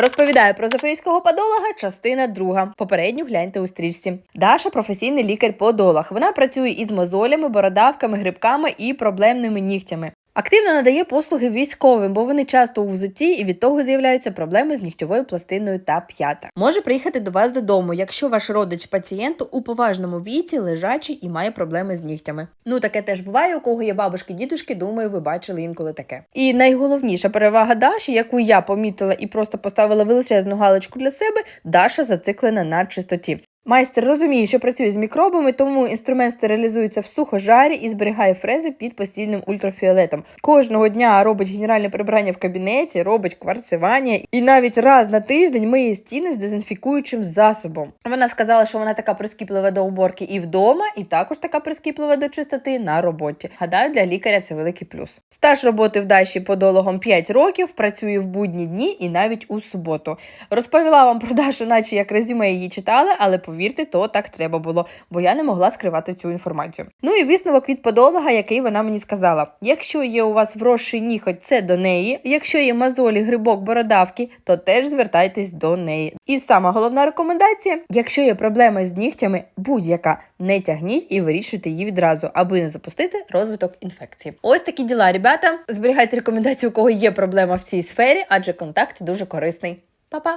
Розповідаю про запорізького подолога, частина друга. Попередню гляньте у стрічці. Даша професійний лікар-подолог. Вона працює із мозолями, бородавками, грибками і проблемними нігтями. Активно надає послуги військовим, бо вони часто у взутті і від того з'являються проблеми з нігтьовою пластиною та п'ята. Може приїхати до вас додому, якщо ваш родич пацієнт у поважному віці, лежачий і має проблеми з нігтями. Ну таке теж буває, у кого є бабушки, дідушки. Думаю, ви бачили інколи таке. І найголовніша перевага Даші, яку я помітила і просто поставила величезну галочку для себе, Даша зациклена на чистоті. Майстер розуміє, що працює з мікробами, тому інструмент стерилізується в сухожарі і зберігає фрези під постільним ультрафіолетом. Кожного дня робить генеральне прибирання в кабінеті, робить кварцевання і навіть раз на тиждень миє стіни з дезінфікуючим засобом. Вона сказала, що вона така прискіплива до уборки і вдома, і також така прискіплива до чистоти на роботі. Гадаю, для лікаря це великий плюс. Стаж роботи в Даші подологом 5 років, працює в будні дні і навіть у суботу. Розповіла вам про Дашу, наче як резюме її читали, але повірте, то так треба було, бо я не могла скривати цю інформацію. Ну і висновок від подолога, який вона мені сказала: якщо є у вас вросший ніготь, це до неї. Якщо є мозолі, грибок, бородавки, то теж звертайтесь до неї. І сама головна рекомендація: якщо є проблема з нігтями, будь-яка не тягніть і вирішуйте її відразу, аби не запустити розвиток інфекції. Ось такі діла, ребята. Зберігайте рекомендації, у кого є проблема в цій сфері, адже контакт дуже корисний. Па-па!